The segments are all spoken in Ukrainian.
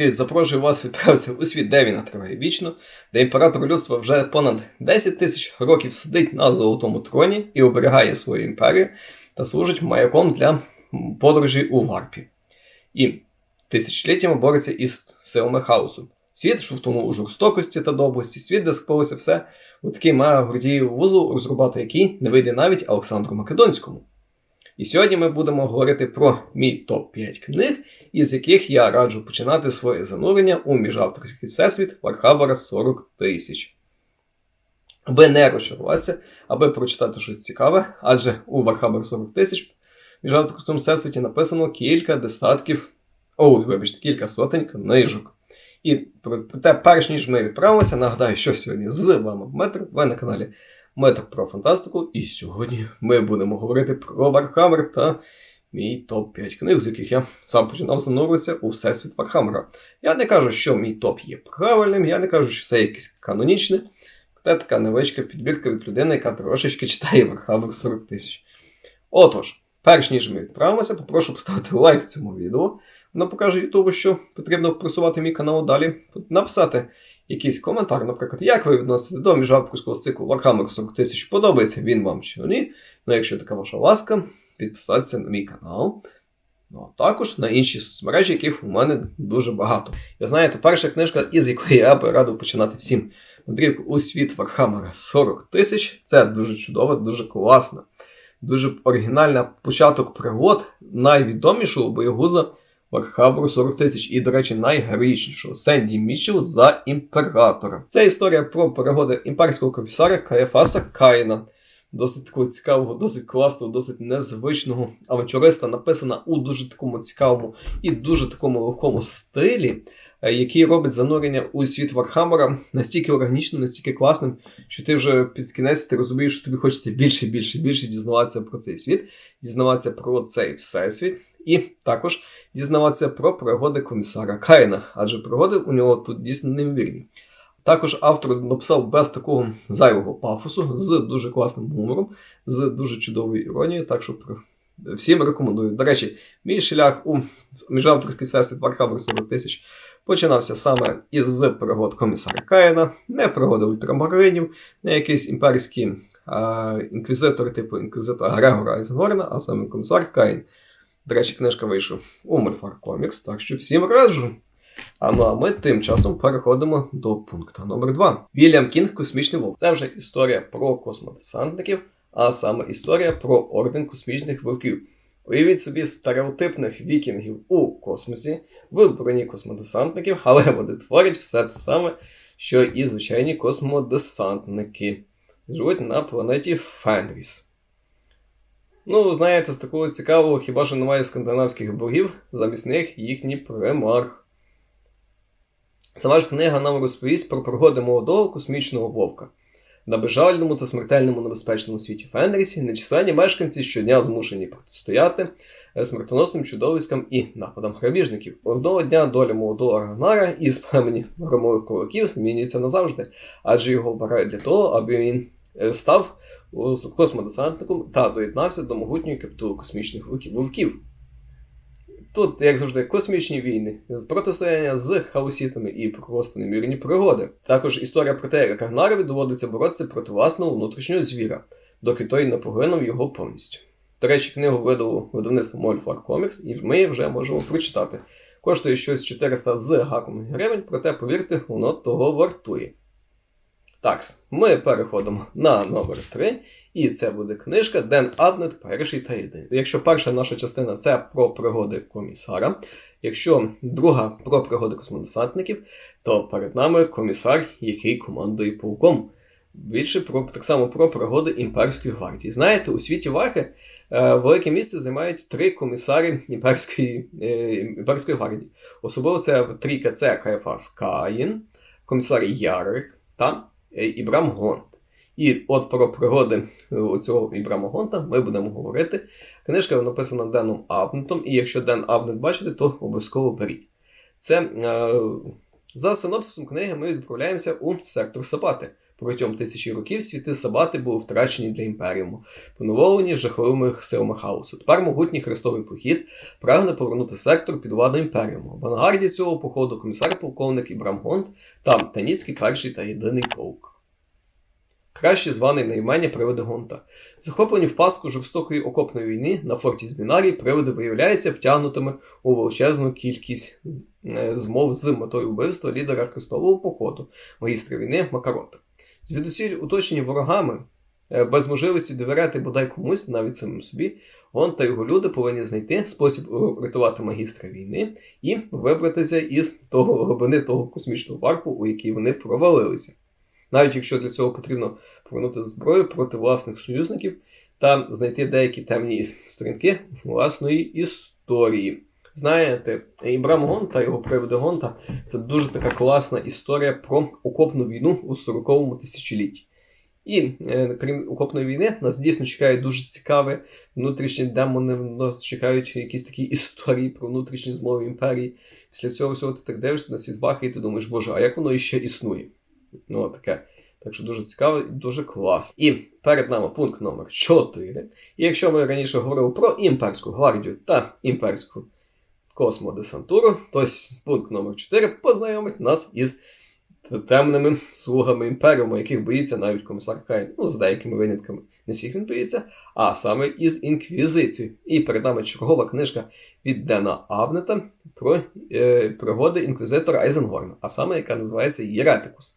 привіт! Запрошую вас відправитися у світ, де війна триває вічно, де імператор людства вже понад 10 тисяч років сидить на золотому троні і оберігає свою імперію та служить маяком для подорожі у варпі. І тисячоліттями бореться із силами хаосу. Світ, що втонув у жорстокості та доблесті, світ, де склалося все у такий має Гордіїв вузол, розрубати який не вийде навіть Олександру Македонському. І сьогодні ми будемо говорити про мій топ-5 книг, із яких я раджу починати своє занурення у міжавторський всесвіт Вархабара 40 тисяч. Аби не розчаруватися, аби прочитати щось цікаве, адже у Вархабар 40 тисяч міжавторському всесвіті написано кілька десятків, о, вибачте, кілька сотень книжок. І проте, перш ніж ми відправимося, нагадаю, що сьогодні з вами Метр, ви на каналі Метр про фантастику. І сьогодні ми будемо говорити про Вархаммер та мій топ-5 книг, з яких я сам починав зануритися у всесвіт Вархаммера. Я не кажу, що мій топ є правильним, я не кажу, що це якесь канонічне. Це така невеличка підбірка від людини, яка трошечки читає Вархаммер 40 тисяч. Отож, перш ніж ми відправимося, попрошу поставити лайк цьому відео. Воно покаже Ютубу, що потрібно просувати мій канал далі, написати якийсь коментар, наприклад, як ви відносите до міжавторського циклу Warhammer 40 тисяч, подобається він вам чи ні. Ну, якщо така ваша ласка, підписатися на мій канал. Ну, а також на інші соцмережі, яких у мене дуже багато. Я знаєте, перша книжка, із якої я би радив починати всім мандрівку у світ Вархаммера 40 тисяч. Це дуже чудово, дуже класно, дуже оригінальна початок пригод найвідомішого боєгуза Вархабру 40 тисяч і, до речі, найгероїчнішого Сенді Мічел за імператора. Це історія про перегоди імперського комісара Каєфаса Каїна. Досить такого цікавого, досить класного, досить незвичного авантюриста, написана у дуже такому цікавому і дуже такому легкому стилі, який робить занурення у світ Вархаммера настільки органічним, настільки класним, що ти вже під кінець ти розумієш, що тобі хочеться більше, більше, більше дізнаватися про цей світ, дізнаватися про цей всесвіт. І також дізнаватися про пригоди комісара Каїна, адже пригоди у нього тут дійсно неймовірні. Також автор написав без такого зайвого пафосу, з дуже класним гумором, з дуже чудовою іронією, так що всім рекомендую. До речі, мій шлях у міжавторський всесвіт Warhammer 40 тисяч починався саме із пригод комісара Каїна, не пригоди ультрамаринів, не якийсь імперський інквізитор, типу інквізитора Грегора Айзенгорна, а саме комісар Каїн. До речі, книжка вийшла у Мольфар Комікс, так що всім раджу. А ну а ми тим часом переходимо до пункту номер 2 Вільям Кінг Космічний Вовк. Це вже історія про космодесантників, а саме історія про орден космічних вовків. Уявіть собі стереотипних вікінгів у космосі в броні космодесантників, але вони творять все те саме, що і звичайні космодесантники. Живуть на планеті Фенріс. Ну, знаєте, з такого цікавого хіба що немає скандинавських богів, замість них їхній примарх. Сама ж книга нам розповість про пригоди молодого космічного вовка. На безжальному та смертельному небезпечному світі Фенрісі нечисленні мешканці щодня змушені протистояти смертоносним чудовиськам і нападам грабіжників. Одного дня доля молодого Рагнара із племені громових кулаків змінюється назавжди, адже його обирають для того, аби він став космодесантником та доєднався до могутньої капітули космічних вовків. Тут, як завжди, космічні війни, протистояння з хаосітами і просто немірні пригоди. Також історія про те, як Рагнарові доводиться боротися проти власного внутрішнього звіра, доки той не поглинув його повністю. До речі, книгу видало видавництво Мольфар Comics, і ми вже можемо прочитати. Коштує щось 400 з гаком гривень, проте, повірте, воно того вартує. Так, ми переходимо на номер 3, і це буде книжка Ден Абнет перший та єдиний. Якщо перша наша частина це про пригоди комісара, якщо друга про пригоди космодесантників, то перед нами комісар, який командує полком. Більше про так само про пригоди імперської гвардії. Знаєте, у світі Вахи е, велике місце займають три комісари імперської е, імперської гвардії. Особливо це трійка це Каєфас Каїн, комісар Ярик та Ібрам Гонт. І от про пригоди е, цього Ібрама Гонта ми будемо говорити. Книжка написана Деном Абнетом, і якщо Ден Абнет бачите, то обов'язково беріть. Це е, за синопсисом книги ми відправляємося у сектор Сапати. Протягом тисячі років світи Сабати були втрачені для імперіуму, поневолені жахливими силами хаосу. Тепер могутній хрестовий похід прагне повернути сектор під владу імперіуму. В авангарді цього походу комісар полковник Ібрам Гонт та Таніцький перший та єдиний полк. Краще званий на імення приводи Гонта. Захоплені в пастку жорстокої окопної війни на форті Збінарії приводи виявляються втягнутими у величезну кількість е, змов з метою вбивства лідера хрестового походу, магістра війни Макарота. Звідусіль уточені ворогами, е, без можливості довіряти бодай комусь, навіть самим собі, Гон та його люди повинні знайти спосіб врятувати магістра війни і вибратися із того глибини того космічного варпу, у який вони провалилися. Навіть якщо для цього потрібно повернути зброю проти власних союзників та знайти деякі темні сторінки власної історії. Знаєте, Ібрам Гонта та його приводи Гонта це дуже така класна історія про окопну війну у 40-му тисячолітті. І е, крім окопної війни, нас дійсно чекає дуже цікаве внутрішні демони, нас чекають якісь такі історії про внутрішні змови імперії. Після цього всього ти так дивишся на світ Вахи і ти думаєш, боже, а як воно іще існує? Ну, таке. Так що дуже цікаво і дуже класно. І перед нами пункт номер 4. І якщо ми раніше говорили про імперську гвардію та імперську космодесантуру, то пункт номер 4 познайомить нас із темними слугами імперіуму, яких боїться навіть комісар Кайн. Ну, за деякими винятками. Не всіх він боїться, а саме із інквізицією. І перед нами чергова книжка від Дена Абнета про е, пригоди інквізитора Айзенгорна, а саме яка називається Єретикус.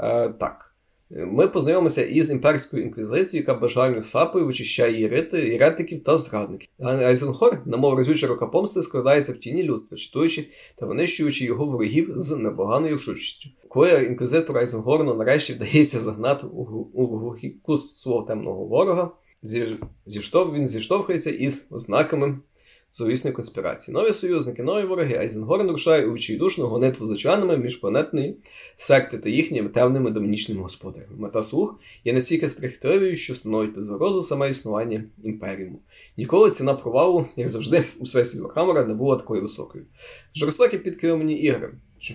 Е, так. Ми познайомимося із імперською інквізицією, яка бажальною сапою вичищає єрити, єретиків та зрадників. Айзенхор, на мов разюча рука помсти, складається в тіні людства, читуючи та винищуючи його ворогів з непоганою шучістю. Коли інквізитор Айзенгорну нарешті вдається загнати у глухівку свого темного ворога, зіштов, він зіштовхується із ознаками зловісної конспірації. Нові союзники, нові вороги, Айзенгорн рушає у відчайдушну гонитву за членами міжпланетної секти та їхніми темними домінічними господарями. Мета слуг є настільки страхітливою, що становить загрозу саме існування імперіуму. Ніколи ціна провалу, як завжди, у свесі Вархаммера не була такою високою. Жорстокі підкеровані ігри,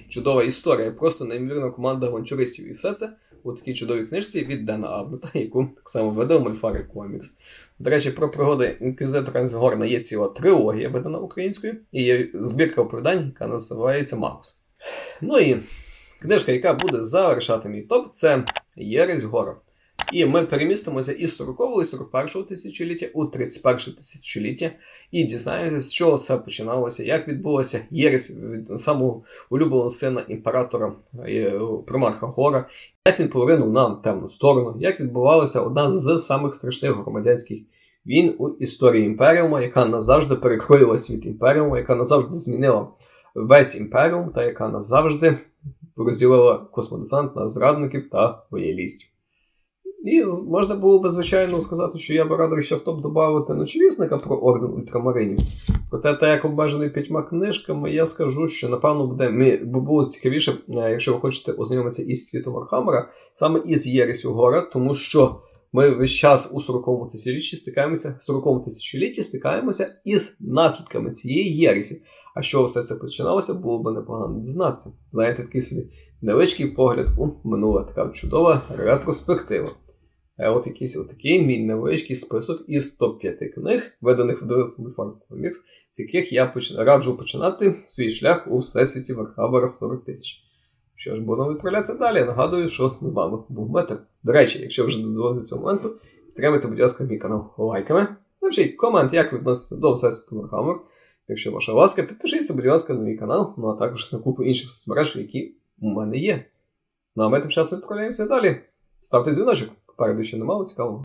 чудова історія, просто неймовірна команда гончуристів. і все це у такій чудовій книжці від Дена Абнета, яку так само видав Мальфари Комікс. До речі, про пригоди інквізитора Ансгорна є ціла трилогія, видана українською, і є збірка оповідань, яка називається Магус. Ну і книжка, яка буде завершати мій топ, це Єресь Гора. І ми перемістимося із 40-го і 41-го тисячоліття у 31-те тисячоліття. І дізнаємося, з чого все починалося, як відбулося. Єресь від самого улюбленого сина імператора е, Примарха Гора, як він повернув нам темну сторону, як відбувалася одна з самих страшних громадянських війн у історії імперіуму, яка назавжди перекроїла світ імперіуму, яка назавжди змінила весь імперіум, та яка назавжди розділила космодесант на зрадників та лоялістів. І можна було би, звичайно, сказати, що я би радий ще в топ додати ночовісника про орден ультрамаринів. Проте, так як обмежений п'ятьма книжками, я скажу, що напевно буде ми, було цікавіше, е, якщо ви хочете ознайомитися із світом Вархаммера, саме із Єресю Гора, тому що ми весь час у 40-му тисячолітті стикаємося, 40-му тисячолітті стикаємося із наслідками цієї Єресі. А що все це починалося, було б непогано дізнатися. Знаєте, такий собі невеличкий погляд у минуле, така чудова ретроспектива. Е, от якийсь отакий мій невеличкий список із топ-5 книг, виданих в Мульфарм Комікс, з яких я поч... раджу починати свій шлях у всесвіті Вархабера 40 тисяч. Що ж, будемо відправлятися далі. Нагадую, що з вами був Метр. До речі, якщо вже додалося до цього моменту, підтримайте, будь ласка, мій канал лайками. Напишіть комент, як відноситься до всесвіту Вархаммер. Якщо ваша ласка, підпишіться, будь ласка, на мій канал, ну а також на купу інших соцмереж, які у мене є. Ну а ми тим часом відправляємося далі. Ставте дзвіночок. Попереду ще немало цікавого.